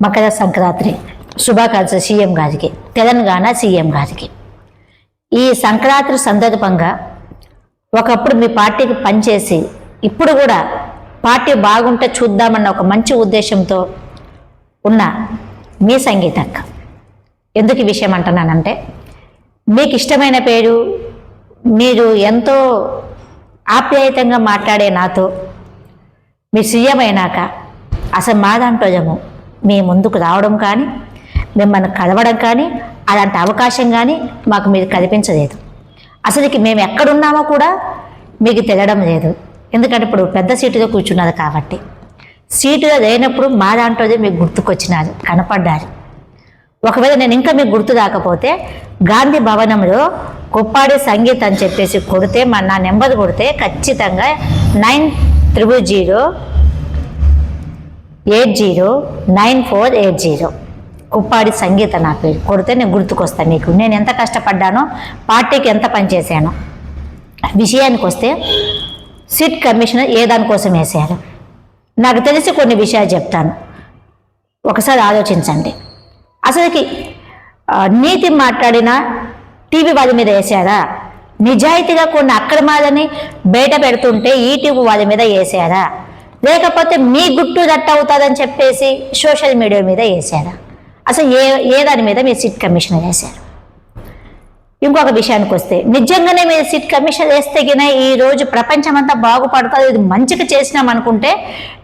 Makar Sankranti శుభాకాంక్ష CM గారికి Telangana CM గారికి. ఈ సంక్రాంతి సందర్భంగా ఒకప్పుడు మీ పార్టీకి పనిచేసి ఇప్పుడు కూడా పార్టీ బాగుంటే చూద్దామన్న ఒక మంచి ఉద్దేశంతో ఉన్న మీ సంగీతక్క ఎందుకు విషయం అంటున్నానంటే మీకు ఇష్టమైన పేరు మీరు ఎంతో ఆప్యాయతంగా మాట్లాడే నాతో మీ సీఎం అయినాక అసలు మా మీ ముందుకు రావడం కానీ మిమ్మల్ని కలవడం కానీ అలాంటి అవకాశం కానీ మాకు మీరు కనిపించలేదు అసలుకి మేము ఎక్కడున్నామో కూడా మీకు తెలియడం లేదు. ఎందుకంటే ఇప్పుడు పెద్ద సీటులో కూర్చున్నారు కాబట్టి. సీటులో లేనప్పుడు మా దాంట్లో మీకు గుర్తుకొచ్చినారు కనపడ్డారు. ఒకవేళ నేను ఇంకా మీకు గుర్తు రాకపోతే గాంధీ భవనంలో కుప్పాడి సంగీత్ అని చెప్పేసి కొడితే మా నా నెంబర్ కొడితే ఖచ్చితంగా nine triple zero eight zero nine four eight zero. Kuppadi Sangeetha నా పేరు. కొడితే నేను గుర్తుకొస్తాను నీకు. నేను ఎంత కష్టపడ్డానో పార్టీకి ఎంత పనిచేశానో విషయానికి వస్తే సిట్ కమిషనర్ ఏ దానికోసం వేశారు నాకు తెలిసి కొన్ని విషయాలు చెప్తాను. ఒకసారి ఆలోచించండి. అసలుకి నీతి మాట్లాడిన టీవీ వాళ్ళ మీద వేసారా? నిజాయితీగా కొన్ని అక్రమాలని బయట పెడుతుంటే ఈటీవీ వాళ్ళ మీద వేసారా? లేకపోతే మీ గుట్టు దట్ట అవుతుందని చెప్పేసి సోషల్ మీడియా మీద వేసారా అసలు ఏ ఏ దాని మీద మీరు సిట్ కమిషన్ వేశారు? ఇంకొక విషయానికి వస్తే నిజంగానే మీరు సిట్ కమిషన్ వేస్తే గిన ఈ రోజు ప్రపంచం అంతా బాగుపడుతుంది ఇది మంచిగా చేసినాం అనుకుంటే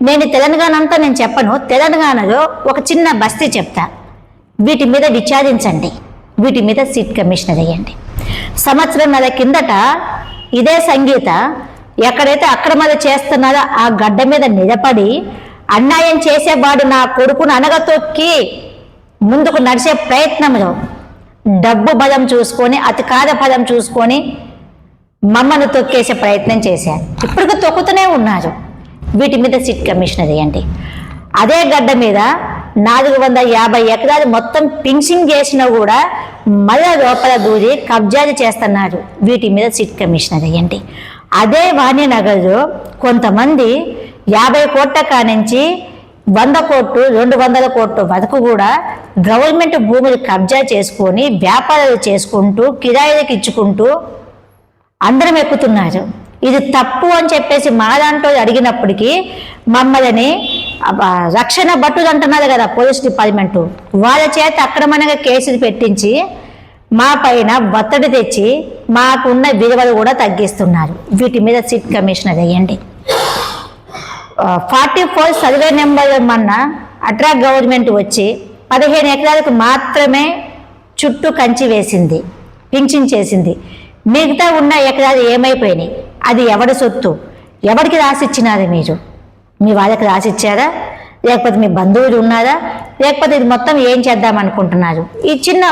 నేను తెలంగాణ అంతా నేను చెప్పను తెలంగాణలో ఒక చిన్న బస్తీ చెప్తా. వీటి మీద విచారించండి వీటి మీద సిట్ కమిషనర్ వేయండి. సంవత్సరం నెల కిందట ఇదే సంగీత ఎక్కడైతే అక్రమాలు చేస్తున్నారో ఆ గడ్డ మీద నిలబడి అన్యాయం చేసేవాడు నా కొడుకును అనగతొక్కి ముందుకు నడిచే ప్రయత్నంలో డబ్బు బలం చూసుకొని అతికార బలం చూసుకొని మమ్మల్ని తొక్కేసే ప్రయత్నం చేశారు. ఇప్పటికీ తొక్కుతూనే ఉన్నారు. వీటి మీద సిట్ కమిషనర్ వేయండి అదే గడ్డ మీద నాలుగు వందల యాభై ఎకరాలు మొత్తం పింక్సింగ్ చేసినా కూడా మళ్ళా లోపల దూరి కబ్జాలు చేస్తున్నారు. వీటి మీద సిట్ కమిషనర్ వేయండి అదే వాణినగర్లో కొంతమంది యాభై కోట్ల కానించి వంద కోట్లు రెండు వందల కోట్ల వరకు కూడా గవర్నమెంట్ భూములు కబ్జా చేసుకొని వ్యాపారాలు చేసుకుంటూ కిరాయిలకు ఇచ్చుకుంటూ అందరం ఎక్కుతున్నారు. ఇది తప్పు అని చెప్పేసి మా దాంట్లో అడిగినప్పటికీ మమ్మల్ని రక్షణ భటులు అంటున్నారు కదా పోలీస్ డిపార్ట్మెంటు. వాళ్ళ చేత అక్రమంగా కేసులు పెట్టించి మా పైన ఒత్తిడి తెచ్చి మాకున్న విలువలు కూడా తగ్గిస్తున్నారు. వీటి మీద సిట్ కమిషనర్ వేయండి. ఫార్టీ ఫోర్ సర్వే నెంబర్ మొన్న అట్రా గవర్నమెంట్ వచ్చి పదిహేను ఎకరాలకు మాత్రమే చుట్టూ కంచి వేసింది పింఛన్ చేసింది. మిగతా ఉన్న ఎకరాలు ఏమైపోయినాయి? అది ఎవడి సొత్తు? ఎవరికి రాసిచ్చినారు మీరు? మీ వాళ్ళకి రాసిచ్చారా? లేకపోతే మీ బంధువులు ఉన్నారా? లేకపోతే ఇది మొత్తం ఏం చేద్దాం అనుకుంటున్నారు? ఈ చిన్న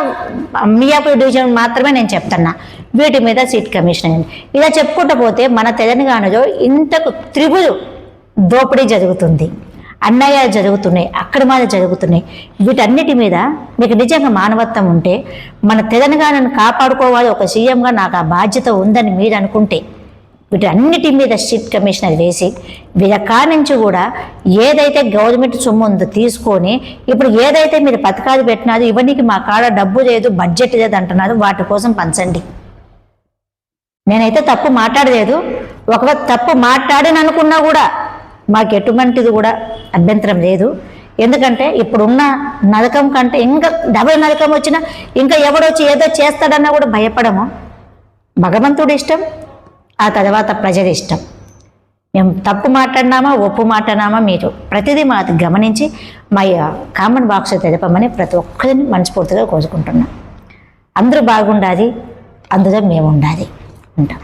మియాపూర్ డివిజన్ మాత్రమే నేను చెప్తున్నా. వీటి మీద సీట్ కమిషన్ అయింది. ఇలా చెప్పుకుంటూ పోతే మన తెలంగాణలో ఇంతకు త్రిభుజు దోపిడీ జరుగుతుంది అన్నయ్యాలు జరుగుతున్నాయి అక్రమాలు జరుగుతున్నాయి. వీటన్నిటి మీద మీకు నిజంగా మానవత్వం ఉంటే మన తెలంగాణను కాపాడుకోవాలి ఒక సీఎంగా నాకు ఆ బాధ్యత ఉందని మీరు అనుకుంటే వీటన్నిటి మీద స్ట్రిక్ట్ కమిషనర్ వేసి వీళ్ళ నుంచి కూడా ఏదైతే గవర్నమెంట్ సొమ్ము ఉందో తీసుకొని ఇప్పుడు ఏదైతే మీరు పథకాలు పెట్టినారో ఇవన్నీ మా కాడ డబ్బు లేదు బడ్జెట్ లేదు అంటున్నారు వాటి కోసం పంచండి. నేనైతే తప్పు మాట్లాడలేదు. ఒకవేళ తప్పు మాట్లాడని అనుకున్నా కూడా మాకు ఎటువంటిది కూడా అభ్యంతరం లేదు. ఎందుకంటే ఇప్పుడున్న నరకం కంటే ఇంకా డబల్ నరకం వచ్చినా ఇంకా ఎవడొచ్చి ఏదో చేస్తాడన్నా కూడా భయపడము. భగవంతుడి ఇష్టం ఆ తర్వాత ప్రజల ఇష్టం. మేము తప్పు మాట్లాడినామా ఒప్పు మాట్లాడినామా మీరు ప్రతిదీ మాది గమనించి మా కామన్ బాక్స్ తెలపమని ప్రతి ఒక్కరిని మనస్ఫూర్తిగా కోరుకుంటున్నాం. అందరూ బాగుండాలి అందులో మేము ఉండాలి ఉంటాం